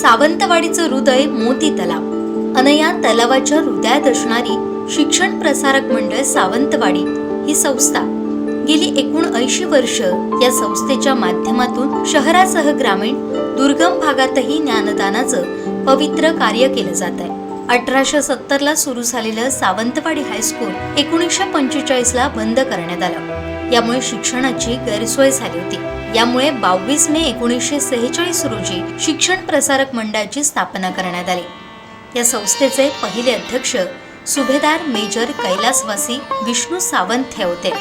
सावंतवाडीचं हृदय मोती तलाव. अनया तलावाच्या हृदयात असणारी शिक्षण प्रसारक मंडळ सावंतवाडी ही संस्था गेली एकूण ऐंशी वर्ष या संस्थेच्या माध्यमातून शहरासह ग्रामीण दुर्गम भागातही ज्ञानदानाचं पवित्र कार्य केलं जात आहे अठराशे सत्तर ला सुरू झालेलं सावंतवाडी हायस्कूल एकोणीसशे पंचेचाळीस ला बंद करण्यात आलं. यामुळे शिक्षणाची गैरसोय झाली होती. यामुळे बावीस मे एकोणीसशे सेहेचाळीस रोजी शिक्षण प्रसारक मंडळाची स्थापना करण्यात आली. या संस्थेचे पहिले अध्यक्ष सुभेदार मेजर कैलासवासी विष्णू सावंत हे होते.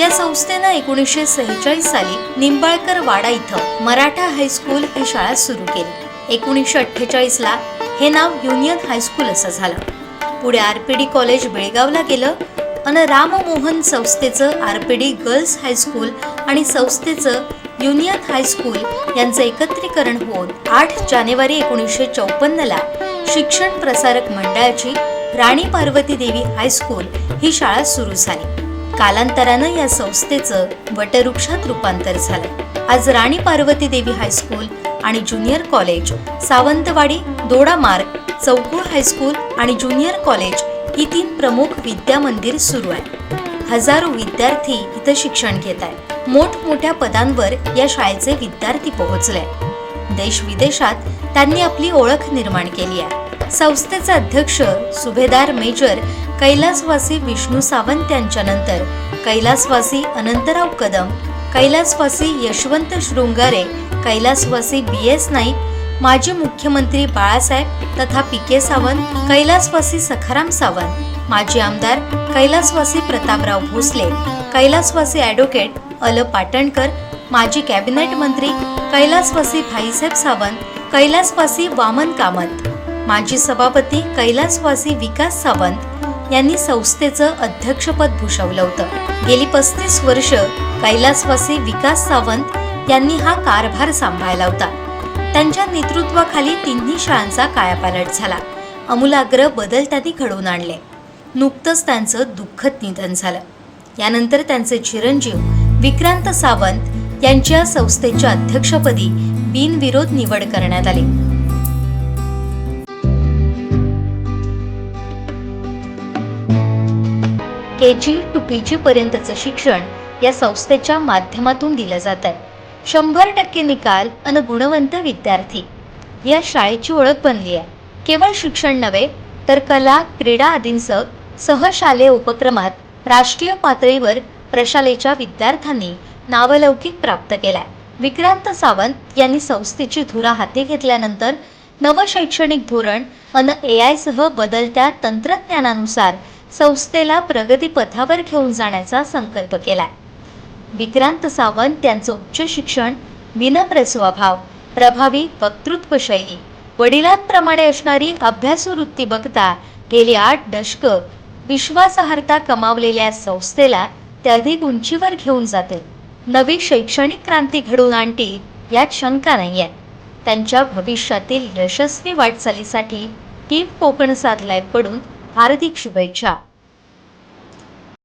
या संस्थेनं एकोणीसशे सेहेचाळीस साली निंबाळकर वाडा इथं मराठा हायस्कूल ही शाळा सुरू केली. एकोणीसशे अठ्ठेचाळीस ला हे नाव युनियन हायस्कूल असं झालं. पुढे आरपीडी कॉलेज बेळगावला गेलं अन राममोहन संस्थेचं आरपीडी गर्ल्स हायस्कूल आणि संस्थेचं युनियन हायस्कूल यांचं एकत्रीकरण होऊन आठ जानेवारी एकोणीसशे चौपन्नला शिक्षण प्रसारक मंडळाची राणी पार्वती देवी हायस्कूल ही शाळा सुरू झाली. कालांतरानं या संस्थेचं वटवृक्षात रूपांतर झालं आज राणी पार्वती देवी हायस्कूल आणि junior college Sawantwadi Dodamarg Chaukul high school आणि ज्युनियर कॉलेज ही तीन प्रमुख विद्या मंदिर सुरू आहे. हजारो विद्यार्थी इथं शिक्षण घेत आहेत. मोठमोठ्या पदांवर या शाळेचे विद्यार्थी पोहोचले देश विदेशात त्यांनी आपली ओळख निर्माण केली आहे. संस्थेचे अध्यक्ष सुभेदार मेजर कैलासवासी विष्णू सावंत यांच्यानंतर कैलासवासी अनंतराव कदम कैलासवासी यशवंत शृंगारे कैलासवासी बी एस नाईक माजी मुख्यमंत्री बाळासाहेब तथा पी के सावंत कैलासवासी सखाराम सावंत माजी आमदार कैलासवासी प्रतापराव भोसले कैलासवासी ॲडव्होकेट अल पाटणकर माजी कॅबिनेट मंत्री कैलासवासी भाईसाहेब सावंत कैलासवासी वामन कामत माजी सभापती कैलासवासी विकास सावंत यांनी संस्थेचं अध्यक्षपद भूषवलं होतं. गेली पस्तीस वर्ष कैलासवासी विकास सावंत यांनी हा कारभार सांभाळला होता. त्यांच्या नेतृत्वाखाली तिन्ही शाळांचा कायापालट झाला. अमूलाग्र बदल त्यांनी घडवून आणले नुकतंच त्यांचं दुःखद निधन झालं. यानंतर त्यांचे चिरंजीव विक्रांत सावंत यांच्या संस्थेच्या अध्यक्षपदी बिनविरोध निवड करण्यात आली. के जी टू पी जी पर्यंतचं शिक्षण या संस्थेच्या माध्यमातून दिलं जात आहे शंभर टक्के निकाल आणि गुणवंत विद्यार्थी. या शाळेची ओळख बनली आहे. केवळ शिक्षण नव्हे तर कला क्रीडा आदींसह सहशालेय उपक्रमात राष्ट्रीय पातळीवर प्रशालेच्या विद्यार्थ्यांनी नावलौकिक प्राप्त केलाय. विक्रांत सावंत यांनी संस्थेची धुरा हाती घेतल्यानंतर नवशैक्षणिक धोरण अन ए आय सह बदलत्या तंत्रज्ञानानुसार संस्थेला प्रगतीपथावर घेऊन जाण्याचा संकल्प केलाय. विक्रांत सावंत त्यांचं उच्च शिक्षण विनम्र स्वभाव प्रभावी वक्तृत्व शैली वडिलांप्रमाणे असणारी अभ्यासवृत्ती बघता गेली आठ दशकं विश्वासार्हता कमावलेल्या संस्थेला ते अधिक उंचीवर घेऊन जाते. नवी शैक्षणिक क्रांती घडवून आणती यात शंका नाही आहे त्यांच्या भविष्यातील यशस्वी वाटचालीसाठी टीम कोकण साधलाय पडून हार्दिक शुभेच्छा.